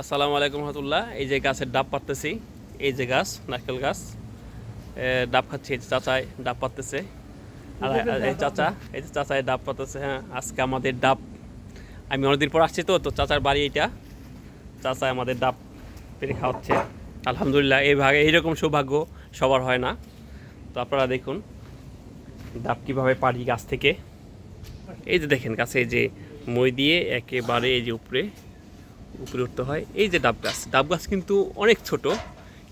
আসসালামু আলাইকুম রহমতুল্লাহ। এই যে গাছের ডাব পাততেছি এই যে গাছ, নারকেল গাছ। ডাব খাচ্ছি এই চাচায় ডাব পাততেছে আর আর এই চাচা, এই যে চাচায় ডাব পাততেছে হ্যাঁ আজকে আমাদের ডাব। আমি অনেকদিন পর আসছি তো তো চাচার বাড়ি এটা চাচায় আমাদের ডাব পেরে খাওয়াচ্ছে। আলহামদুলিল্লাহ, এই ভাগে, এইরকম সৌভাগ্য সবার হয় না। তো আপনারা দেখুন, ডাব কীভাবে পারি গাছ থেকে। এই যে দেখেন গাছে, এই যে মই দিয়ে একেবারে এই যে উপরে উপরে উঠতে হয়। এই যে ডাব গাছ ডাব গাছ কিন্তু অনেক ছোট,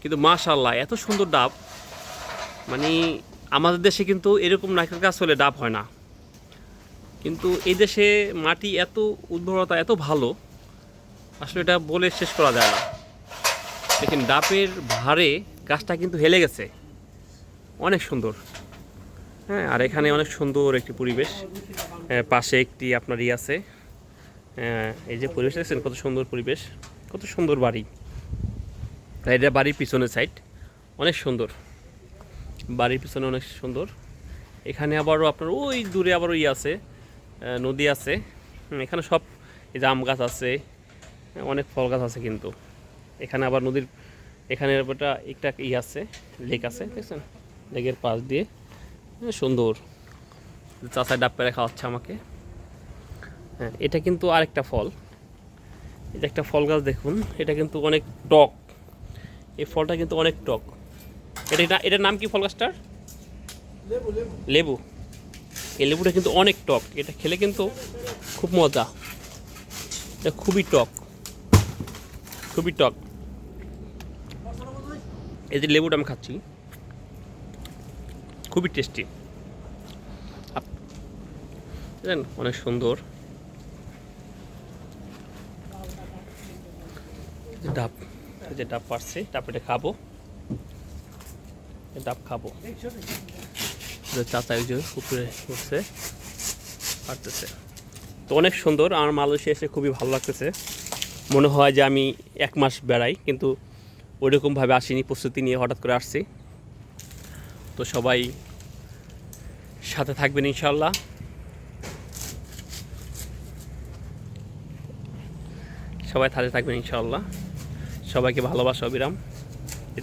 কিন্তু মাশাল্লাহ এত সুন্দর ডাব। মানে আমাদের দেশে কিন্তু এরকম নারকেল গাছ হলে ডাব হয় না। কিন্তু এই দেশে মাটি এত উর্বরতা এত ভালো, আসলে এটা বলে শেষ করা যায় না। দেখেন ডাবের ভারে গাছটা কিন্তু হেলে গেছে। অনেক সুন্দর। হ্যাঁ আর এখানে অনেক সুন্দর একটি পরিবেশ। পাশে একটি আপনার ই আছে এই যে পরিবেশ দেখছেন, কত সুন্দর পরিবেশ, কত সুন্দর বাড়ি। এটা বাড়ির পিছনের সাইড অনেক সুন্দর। বাড়ির পিছনে অনেক সুন্দর। এখানে আবারও আপনার ওই দূরে আবারও ই আছে নদী আছে। এখানে সব এই যে আম গাছ আছে, অনেক ফল গাছ আছে কিন্তু। এখানে আবার নদীর, এখানে একটা একটা ই আছে লেক আছে, দেখছেন? লেকের পাশ দিয়ে, সুন্দর। চাষায় ডাব পেরে খাওয়াচ্ছে আমাকে। হ্যাঁ এটা কিন্তু আরেকটা ফল। এটা একটা ফল গাছ দেখুন এটা কিন্তু অনেক টক। এই ফলটা কিন্তু অনেক টক। এটা এটা এটার নাম কি ফল গাছটার? লেবু এই লেবুটা কিন্তু অনেক টক। এটা খেলে কিন্তু খুব মজা। এটা খুবই টক। খুবই টক। এই যে লেবুটা আমি খাচ্ছি। খুবই টেস্টি অনেক সুন্দর এই যে ডাব যে ডাব পারছে, ডাব এটা খাব। ডাব খাব। চাচা যে উপরে তো অনেক সুন্দর আমার মালয়েশিয়া এসে খুবই ভালো লাগতেছে। মনে হয় যে আমি এক মাস বেড়াই, কিন্তু ওইরকমভাবে আসিনি, প্রস্তুতি নিয়ে হঠাৎ করে আসছি। তো সবাই সাথে থাকবেন ইনশাল্লাহ সবাই সাথে থাকবেন ইনশাল্লাহ সবাইকে ভালোবাসা অবিরাম।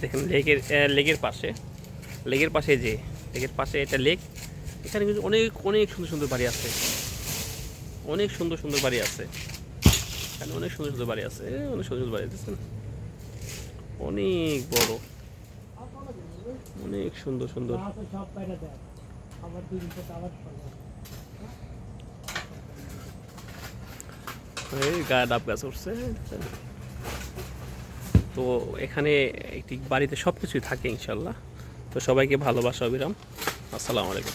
দেখেন, লেকের লেকের পাশে। লেকের পাশে যে, লেকের পাশে এটা লেক। এখানে কিন্তু অনেক অনেক সুন্দর সুন্দর বাড়ি আছে। অনেক সুন্দর সুন্দর বাড়ি আছে। এখানে অনেক সুন্দর সুন্দর বাড়ি আছে। অনেক সুন্দর সুন্দর বাড়ি দেখছেন অনেক বড়। অনেক সুন্দর সুন্দর। এই গায়ে ডাব গাছ উঠছে তো এখানে একটি বাড়িতে সব কিছুই থাকে ইনশাল্লাহ। তো সবাইকে ভালোবাসা অবিরাম। আসসালামু আলাইকুম।